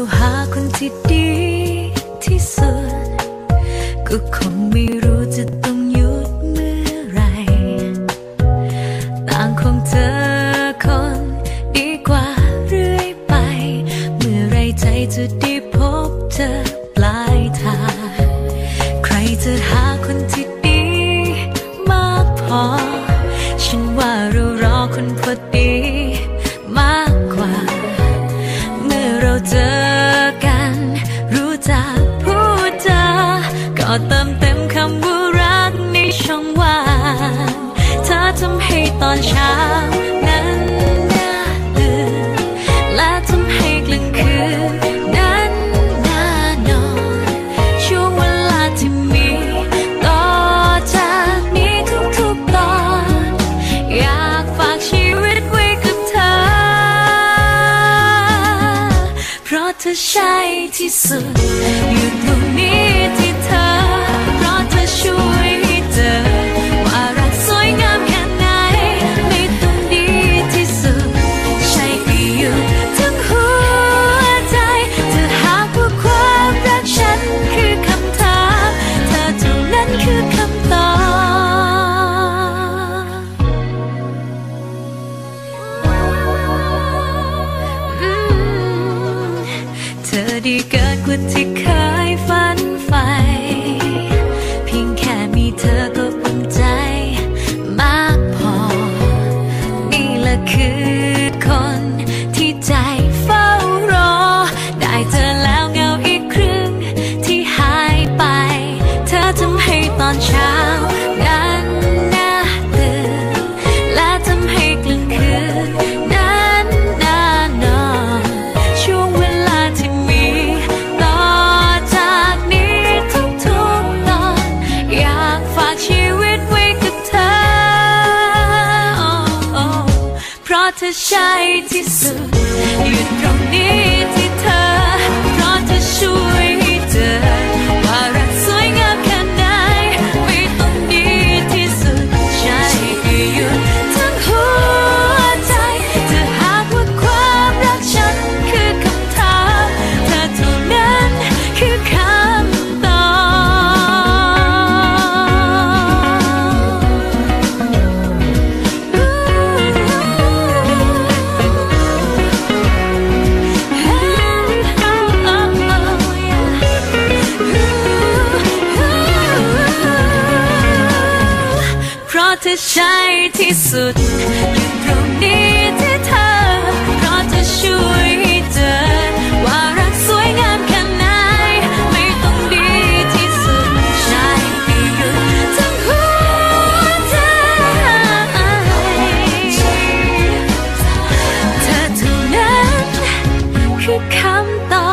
ราหาคนที่ดีที่สุด ก็คงไม่รู้จะต้องหยุดเมื่อไหรต่างคงเจอคนดีกว่าเรื่อยไป เมื่อไรใจจะได้พบเจอปลายทาง ใครจะหาคนที่ดีมากพอ ฉันว่าเรารอคนพอดี ตอนเช้านั้นน่าตื่นและทำให้กลางคืนนั้นน่านอน ช่วงเวลาที่มีต่อจากนี้ทุกๆตอน อยากฝากชีวิตไว้กับเธอ เพราะเธอใช่ที่สุดอยู่ตรง ดีเกินกว่าที่เคยฝันใฝ่ เธอใช่ที่สุดอยู่ตรงนี้ะเธอใช่ที่สุดอยู่ตรงนี้ที่เธอ เพราะเธอช่วยให้เจอ ว่ารักสวยงามแค่ไหน ไม่ต้องดีที่สุด ใช่ที่อยู่ทั้งหัวใจ เธอเท่านั้นคือคำตอบ